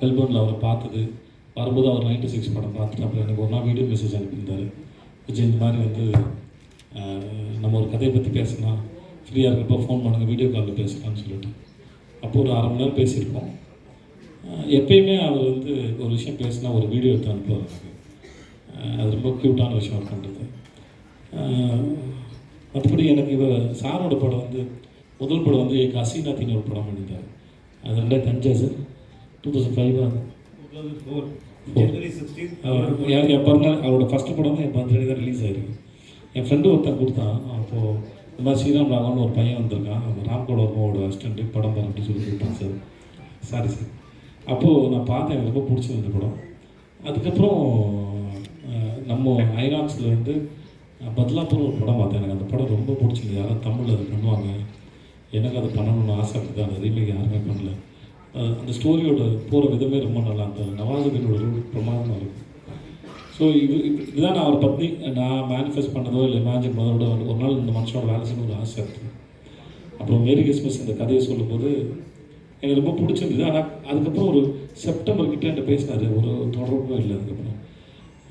மெல்போர்னில் அவரை பார்த்தது. வரும்போது அவர் நைன்டி சிக்ஸ் படம் பார்த்துட்டு அப்புறம் எனக்கு ஒரு நாள் வீடியோ மெசேஜ் அனுப்பியிருந்தார். விஜய் இந்த மாதிரி வந்து நம்ம ஒரு கதையை பற்றி பேசலாம். ஃப்ரீயாக இருக்கப்போ ஃபோன் பண்ணுங்கள் வீடியோ காலில் பேசலாம்னு சொல்லிட்டு. அப்போ ஒரு அரை மணி நேரம் பேசியிருப்போம். எப்பயுமே அவர் வந்து ஒரு விஷயம் பேசினா ஒரு வீடியோ எடுத்து அனுப்புவார் எனக்கு. அது ரொம்ப க்யூட்டான விஷயம் அவர் பண்ணுறது மற்றபடி எனக்கு இவர் சாரோட படம் வந்து முதல் படம் வந்து எங்கள் அசீனாத்தின்னு ஒரு படம் பண்ணியிருந்தார். அது ரெண்டாயிரத்தி அஞ்சா சார். டூ தௌசண்ட் ஃபைவா என் பிறந்தநாள் அவரோட ஃபஸ்ட்டு படம் தான் என் பர்த்டே தான் ரிலீஸ் ஆயிருக்கு. என் ஃப்ரெண்டு ஒருத்தன் கொடுத்தான். அப்போது இந்த மாதிரி ஸ்ரீராம் ராகவன் ஒரு பையன் வந்திருக்கான். அவன் ராம்கோட அம்மாவோட அசிஸ்டண்ட்டு படம் பாரு அப்படின்னு சொல்லி கொடுத்தான் சார். சாரி சார் அப்போது நான் பார்த்தேன். எனக்கு ரொம்ப பிடிச்சது இந்த படம். அதுக்கப்புறம் நம்ம ஐநாக்ஸில் வந்து அஹ், பத்லாப்பூர் ஒரு படம் பார்த்தேன். எனக்கு அந்த படம் ரொம்ப பிடிச்சிருந்தது. யாராவது தமிழில் அது பண்ணுவாங்க. எனக்கு அது பண்ணணும்னு ஆசைப்பட்டு அந்த ரீமேக் யாருமே பண்ணல. அந்த ஸ்டோரியோட போகிற விதமே ரொம்ப நல்லா அந்த நவாசுதீனோட ரூல் பிரமாதமாக இருக்கும் ஸோ இது இதுதான் நான் அவரை பற்றி நான் மேனிஃபெஸ்ட் பண்ணதோ இல்லை இமேஜின் பண்ணதோட ஒரு நாள் இந்த மனுஷனோட வேலை செய்யணும் ஒரு ஆசை இருக்குது அப்புறம் மேரி கிறிஸ்மஸ் இந்த கதையை சொல்லும்போது எனக்கு ரொம்ப பிடிச்சிருந்தது. ஆனால் அதுக்கப்புறம் ஒரு செப்டம்பர் கிட்டே என்கிட்ட பேசினார். ஒரு தொடர்பும் இல்லை அதுக்கப்புறம்.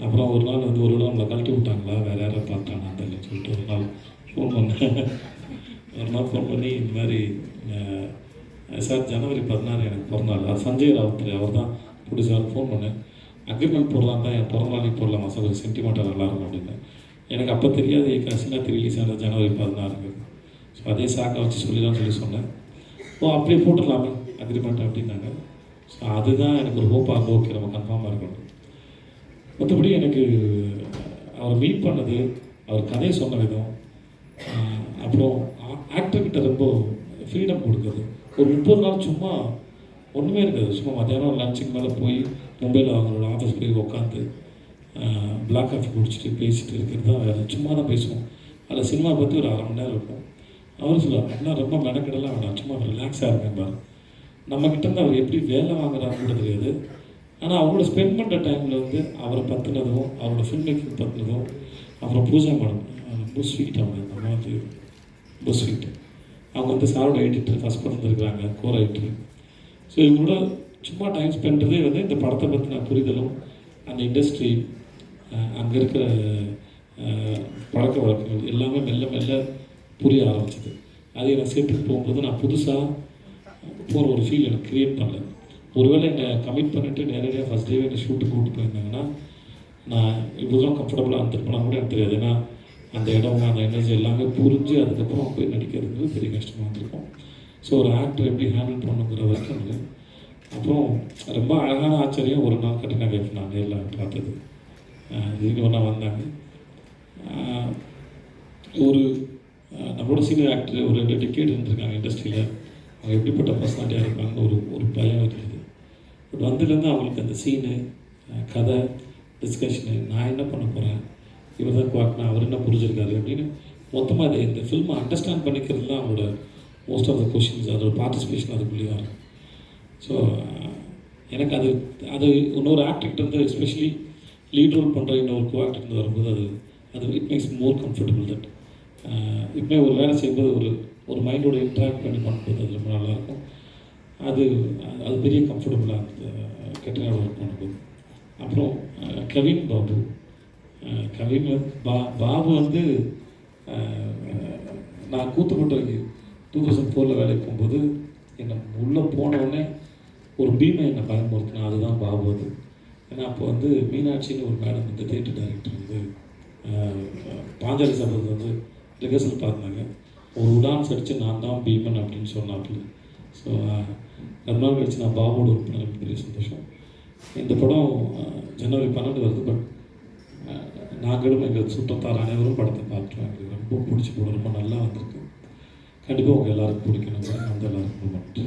அப்புறம் ஒரு நாள் வந்து ஒரு நாள் நம்மளை கழட்டி விட்டாங்களா? வேறு யாரை பார்த்தானா தெரியல சொல்லிட்டு ஒரு நாள் ஃபோன் பண்ணேன். ஒரு நாள் ஃபோன் பண்ணி இந்த மாதிரி சார் ஜனவரி பதினாறு எனக்கு பிறந்தநாள். அது சஞ்சய் ராவுத்ரி அவர் தான் ப்ரொடியூசர் ஃபோன் பண்ணேன். அக்ரிமெண்ட் போடலாம் தான் என் பிறந்தநாளைக்கு போடலாமா சார்? ஒரு சென்டிமெண்ட்டாக நல்லாயிருக்கும் அப்படின்னு. எனக்கு அப்போ தெரியாது என் கசினாக ரிலீஸ் ஆனது ஜனவரி பதினாறுங்கிறது ஸோ அதே சாக்கை வச்சு சொல்லிடலாம் சொல்லி சொன்னேன். ஓ அப்படியே போட்டுடலாமே அக்ரிமெண்ட் அப்படின்னாங்க. ஸோ அதுதான் எனக்கு ஒரு ஹோப்பாக ஓகே நம்ம கன்ஃபார்மாக இருக்கணும். மற்றபடி எனக்கு அவரை மீட் பண்ணது அவர் கதையை சொன்ன விதம் அப்புறம் ஆக்டர்கிட்ட ரொம்ப ஃப்ரீடம் கொடுக்குறது ஒரு முப்பது நாள் சும்மா ஒன்றுமே இருக்காது. சும்மா மத்தியானம் லஞ்சுக்கு மேலே போய் மும்பையில் அவங்களோட ஆஃபீஸ் போய் உட்காந்து பிளாக் காஃபி குடிச்சிட்டு பேசிட்டு இருக்கிறது தான் வேறு சும்மா தான் பேசுவோம். அதில் சினிமா பற்றி ஒரு அரை மணி நேரம் இருக்கும். அவர் சொல்லுவார் அண்ணா ரொம்ப மெனக்கெடலாம் வேணாம். சும்மா ரிலாக்ஸாக இருக்கேன் பாரு. இருந்து அவர் எப்படி வேலை வாங்குறாருன்னு தெரியாது. ஆனால் அவரோட ஸ்பெண்ட் பண்ணுற டைமில் வந்து அவரை பற்றினதும் அவரோட ஃபில்ம் மேக்கிங் பற்றினதும் அப்புறம் பூஜா மேடம் ரொம்ப ஸ்வீட் அவங்க. அந்த மாதிரி ரொம்ப ஸ்வீட்டு அவங்க வந்து சாரோட எடிட்டர் ஃபஸ்ட் படம் இருக்கிறாங்க கோர் எடிட்டர் ஸோ இவங்களோட சும்மா டைம் ஸ்பெண்ட்றதே வந்து இந்த படத்தை பற்றின புரிதலும் அந்த இண்டஸ்ட்ரி அங்கே இருக்கிற பழக்க வழக்கங்கள் எல்லாமே மெல்ல மெல்ல புரிய ஆரம்பிச்சது. அதே நான் சேர்த்துக்கு போகும்போது நான் புதுசாக போகிற ஒரு ஃபீல் எனக்கு க்ரியேட் பண்ணல. ஒருவேளை என்னை கமிட் பண்ணிவிட்டு நேரடியாக ஃபஸ்ட் டேவே என்னை ஷூட்டுக்கு கூப்பிட்டு போயிருந்தாங்கன்னா நான் இவ்வளோ கம்ஃபர்டபுளாக இருந்திருப்பேனா கூட எனக்கு தெரியாது. ஏன்னா அந்த இடம் அந்த எனர்ஜி எல்லாமே புரிஞ்சு அதுக்கப்புறம் போய் நடிக்கிறது பெரிய கஷ்டமாக இருந்திருக்கும். ஸோ ஒரு ஆக்டர் எப்படி ஹேண்டில் பண்ணுங்கிற வரைக்கும் இல்லை அப்புறம் ரொம்ப அழகான ஆச்சரியம் ஒரு நாள் கட்டினா வைஃப் நான் நேரில் பார்த்தது. இதுக்கு ஒன்றா வந்தாங்க. ஒரு நம்மளோட சீனியர் ஆக்டர் ஒரு ரெண்டு டிக்கெட் இருந்திருக்காங்க இண்டஸ்ட்ரியில் அவங்க எப்படிப்பட்ட பர்சனாலிட்டியாக இருப்பாங்கன்னு ஒரு ஒரு பயம் இருக்குது பட் வந்ததுலேருந்து அவங்களுக்கு அந்த சீனு கதை டிஸ்கஷனு நான் என்ன பண்ண போகிறேன் இவர் தான் குவாக்னா அவர் என்ன புரிஞ்சிருக்காரு அப்படின்னு மொத்தமாக இந்த ஃபில்மை அண்டர்ஸ்டாண்ட் பண்ணிக்கிறது தான் அவரோட மோஸ்ட் ஆஃப் த கொஷின்ஸ் அதோட பார்ட்டிசிபேஷன் அதுக்குள்ளேயே வரும். ஸோ எனக்கு அது அது இன்னொரு ஆக்டர்கிட்ட இருந்து எஸ்பெஷலி லீட் ரோல் பண்ணுற இன்னொரு கோ இருந்து வரும்போது அது அது it makes more comfortable that இப்போ ஒரு வேலை செய்யும்போது ஒரு ஒரு மைண்டோட இன்ட்ராக்ட் பண்ணி பண்ணும்போது அது ரொம்ப நல்லாயிருக்கும் அது அது பெரிய கம்ஃபர்டபுளாக இருந்தது கெட்டனோட ஒர்க் பண்ணும்போது. அப்புறம் கவின் பாபு கவிஞர் பா பாபு வந்து நான் கூத்துக்கோட்டை டூ தௌசண்ட் ஃபோரில் வேலைக்கு போகும்போது என்னை உள்ளே போனவுடனே ஒரு பீமை என்னை பயன்படுத்தினா அதுதான் பாபு அது. ஏன்னா அப்போ வந்து மீனாட்சின்னு ஒரு மேடம் வந்து தேட்டர் டைரக்டர் வந்து பாஞ்சாலி சபதத்தை வந்து ரிகர்சல் பார்த்தாங்க. ஒரு டான்ஸ் அடித்து நான் தான் பீமன் அப்படின்னு சொன்னாப்புல. ஸோ ரெண்டு நாள் கழிச்சு நான் பாபுவோட ஒரு பெரிய சந்தோஷம். இந்த படம் ஜனவரி பன்னெண்டு வருது பட் நாங்களும் எங்கள் சுற்றத்தார் அனைவரும் படத்தை பார்த்துருவோம் எங்களுக்கு ரொம்ப பிடிச்சி படம். ரொம்ப நல்லா வந்திருக்கு. கண்டிப்பாக உங்கள் எல்லாருக்கும் பிடிக்கணும் அந்த எல்லாருக்கும் நன்றி